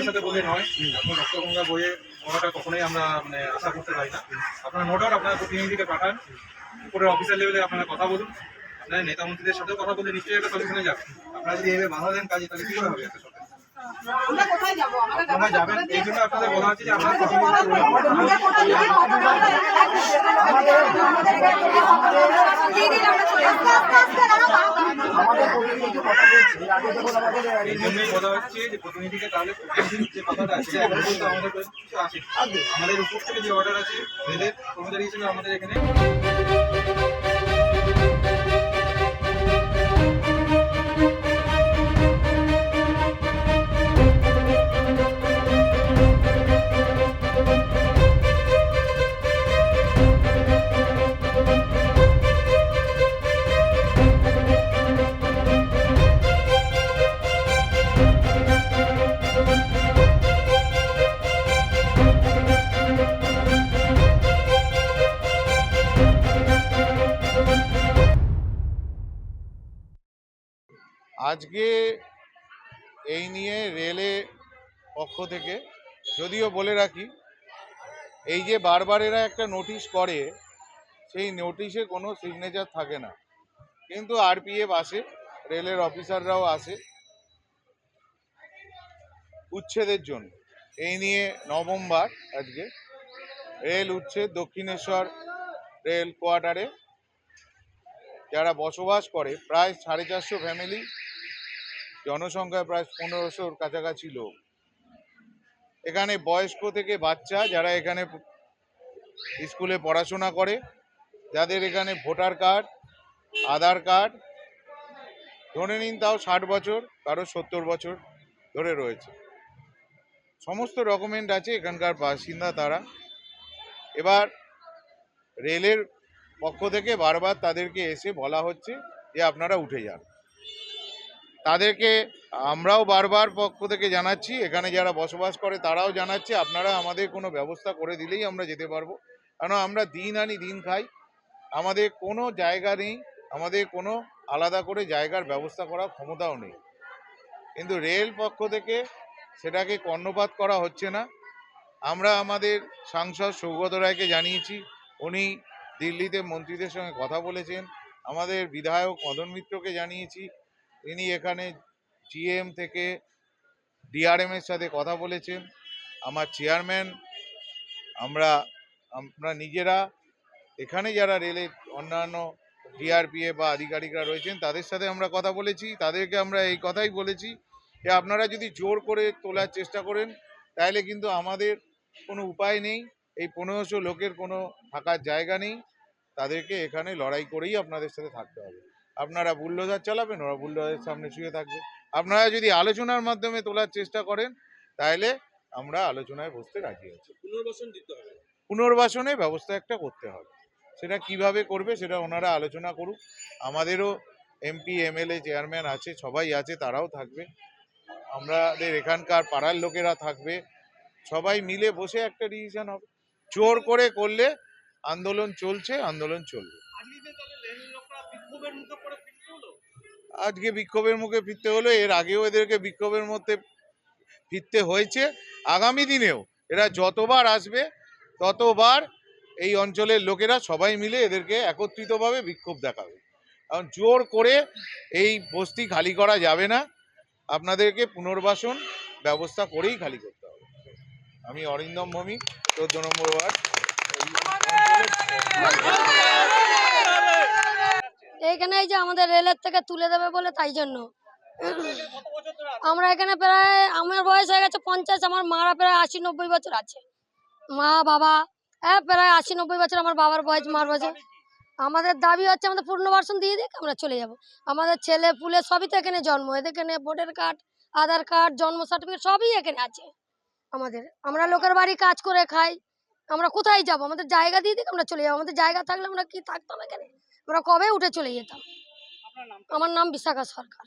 সাথে বলে নয় এখন রক্তগঙ্গা বইয়ে ওনাটা কখনোই আমরা মানে আশা করতে পারি না আপনারা নো ডাউট আপনারা প্রতিনিধিকে পাঠান উপরের অফিসার লেভেলে আপনারা কথা বলুন আপনারা নেতা মন্ত্রীদের সাথেও কথা বলে নিশ্চয়ই একটা সলিউশনে যাবেন আপনারা যদি এভাবে বাধা দেন কাজে তাহলে কি করে হবে একটা সরকার আমরা কোথায় যাব যাবেন এই জন্য আপনাদের বলা হচ্ছে যে আপনারা কথা আমরা চলে আসব। আস্তে আস্তে দাঁড়াও, দাঁড়াও। বলা হচ্ছে যে প্রতিনিধিকে তাহলে যে কথাটা আছে আমাদের কাছে আমাদের উপর থেকে যে অর্ডার আছে রেলের হিসেবে আমাদের এখানে। আজকে এই নিয়ে রেলে পক্ষ থেকে, যদিও বলে রাখি, এই যে বারবার এরা একটা নোটিশ করে, সেই নোটিশে কোনো সিগনেচার থাকে না। কিন্তু আরপিএফ আসে, রেলের অফিসাররাও আসে উচ্ছেদের জন্য। এই নিয়ে নভেম্বর আজকে রেল উচ্ছেদ দক্ষিণেশ্বর রেল কোয়ার্টারে যারা বসবাস করে, প্রায় সাড়ে চারশো ফ্যামিলি জনসংখ্যা প্রায় পনেরোশোর কাছাকাছি লোক। এখানে বয়স্ক থেকে বাচ্চা যারা এখানে স্কুলে পড়াশোনা করে, যাদের এখানে ভোটার কার্ড, আধার কার্ড, ধরে নিন তাও ষাট বছর, কারও সত্তর বছর ধরে রয়েছে। সমস্ত ডকুমেন্ট আছে এখানকার বাসিন্দা তারা। এবার রেলের পক্ষ থেকে বারবার তাদেরকে এসে বলা হচ্ছে যে আপনারা উঠে যান। তাদেরকে আমরাও বারবার পক্ষ থেকে জানাচ্ছি, এখানে যারা বসবাস করে তারাও জানাচ্ছে, আপনারা আমাদের কোনো ব্যবস্থা করে দিলেই আমরা যেতে পারব। কারণ আমরা দিন আনি দিন খাই, আমাদের কোনো জায়গা নেই, আমাদের কোনো আলাদা করে জায়গার ব্যবস্থা করার ক্ষমতাও নেই। কিন্তু রেল পক্ষ থেকে সেটাকে কর্ণপাত করা হচ্ছে না। আমরা আমাদের সাংসদ সৌগত রায়কে জানিয়েছি, উনি দিল্লিতে মন্ত্রীদের সঙ্গে কথা বলেছেন, আমাদের বিধায়ক মদন মিত্রকে জানিয়েছি তিনি এখানে জিএম থেকে ডিআরএম এর সাথে কথা বলেছেন। আমার চেয়ারম্যান আমরা আমরা নিজেরা, এখানে যারা রেলের অন্যান্য ডিআরপিএ বা আধিকারিকরা রয়েছেন, তাদের সাথে আমরা কথা বলেছি। তাদেরকে আমরা এই কথাই বলেছি যে, আপনারা যদি জোর করে তোলার চেষ্টা করেন, তাহলে কিন্তু আমাদের কোনো উপায় নেই। এই পনেরোশো লোকের কোনো থাকার জায়গা নেই। তাদেরকে এখানে লড়াই করেই আপনাদের সাথে থাকতে হবে। আপনারা বুল্ডোজার চালাবেন ওরা বুল্ডোজারের সামনে শুয়ে থাকবে। আপনারা যদি আলোচনার মাধ্যমে তোলার চেষ্টা করেন তাহলে আমরা আলোচনায় বসতে রাজি আছি। পুনর্বাসন দিতে হবে। পুনর্বাসনে ব্যবস্থা একটা করতে হবে। সেটা কীভাবে করবে সেটা ওনারা আলোচনা করুক। আমাদেরও এমপি এমএলএ চেয়ারম্যান আছে সবাই আছে তারাও থাকবে। আমাদের এখানকার পাড়ার লোকেরা থাকবে। সবাই মিলে বসে একটা ডিসিশন হবে। জোর করে করলে আন্দোলন চলছে আন্দোলন চলবে। আজকে বিক্ষোভের মুখে পড়ে ফিরতে হলো? আজকে বিক্ষোভের মুখে ফিরতে হলো এর আগেও এদেরকে বিক্ষোভের মধ্যে ফিরতে হয়েছে। আগামী দিনেও এরা যতবার আসবে ততবার এই অঞ্চলের লোকেরা সবাই মিলে এদেরকে একত্রিতভাবে বিক্ষোভ দেখাবে। কারণ জোর করে এই বস্তি খালি করা যাবে না। আপনাদেরকে পুনর্বাসন ব্যবস্থা করেই খালি করতে হবে। আমি অরিন্দম ভৌমিক চোদ্দ নম্বর ওয়ার্ড। এইখানে এই যে আমাদের রেলের থেকে তুলে দেবে বলে তাই জন্য? আমরা এখানে প্রায়, আমার বয়স হয়ে গেছে পঞ্চাশ, আমার মারা প্রায় আশি নব্বই বছর আছে। মা, বাবা হ্যাঁ প্রায় আশি নব্বই বছর আমার বাবার বয়স, মার বছর আমাদের দাবি হচ্ছে আমাদের পূর্ণবাসন দিয়ে দিক, আমরা চলে যাব। আমাদের ছেলে, পুলে সবই তো এখানে জন্ম। এদের এখানে ভোটার কার্ড, আধার কার্ড, জন্ম সার্টিফিকেট সবই এখানে আছে। আমাদের, আমরা লোকের বাড়ি কাজ করে খাই। আমরা কোথায় যাব? আমাদের জায়গা দিয়ে দিক, আমরা চলে যাব। আমাদের জায়গা থাকলে আমরা কি থাকতাম এখানে? আমরা কবে উঠে চলে যেতাম? আমার নাম বিশাখা সরকার।